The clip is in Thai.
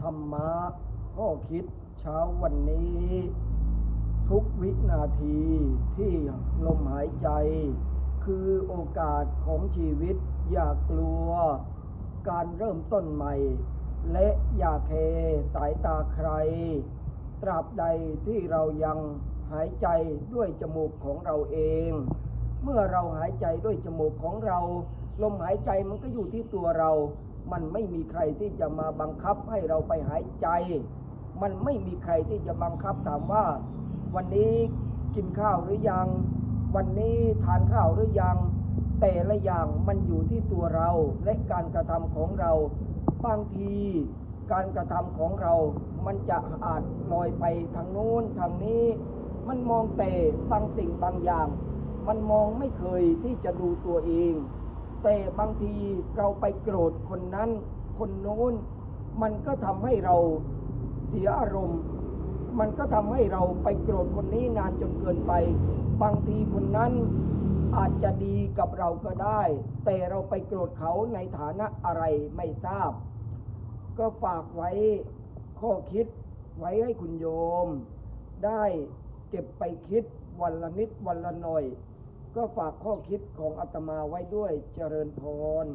ธรรมะข้อคิดเช้าวันนี้ ทุกวินาทีที่ลมหายใจ คือโอกาสของชีวิตอย่ากลัว การเริ่มต้นใหม่ และอย่าเคสายตาใคร ตราบใดที่เรายังหายใจด้วยจมูกของเราเอง เมื่อเราหายใจด้วยจมูกของเรา ลมหายใจมันก็อยู่ที่ตัวเรา มันไม่มีใครที่จะมาบังคับให้เราไปหายใจ มันไม่มีใครที่จะบังคับถามว่า วันนี้กินข้าวหรือยัง วันนี้ทานข้าวหรือยัง แต่ละอย่างมันอยู่ที่ตัวเราและการกระทำของเราบางทีการกระทำของเรา มันจะอาจลอยไปทางโน้นทางนี้ มันมองแต่บางสิ่งบางอย่าง มันมองไม่เคยที่จะดูตัวเอง แต่บางทีเราไปโกรธคนนั้นคนโน้น มันก็ทำให้เราเสียอารมณ์ มันก็ทำให้เราไปโกรธคนนี้นานจนเกินไป บางทีคนนั้นอาจจะดีกับเราก็ได้ แต่เราไปโกรธเขาในฐานะอะไรไม่ทราบ ก็ฝากไว้ข้อคิดไว้ให้คุณโยม ได้เก็บไปคิดวันละนิดวันละหน่อย ก็ฝากข้อคิดของอาตมาไว้ด้วยเจริญพร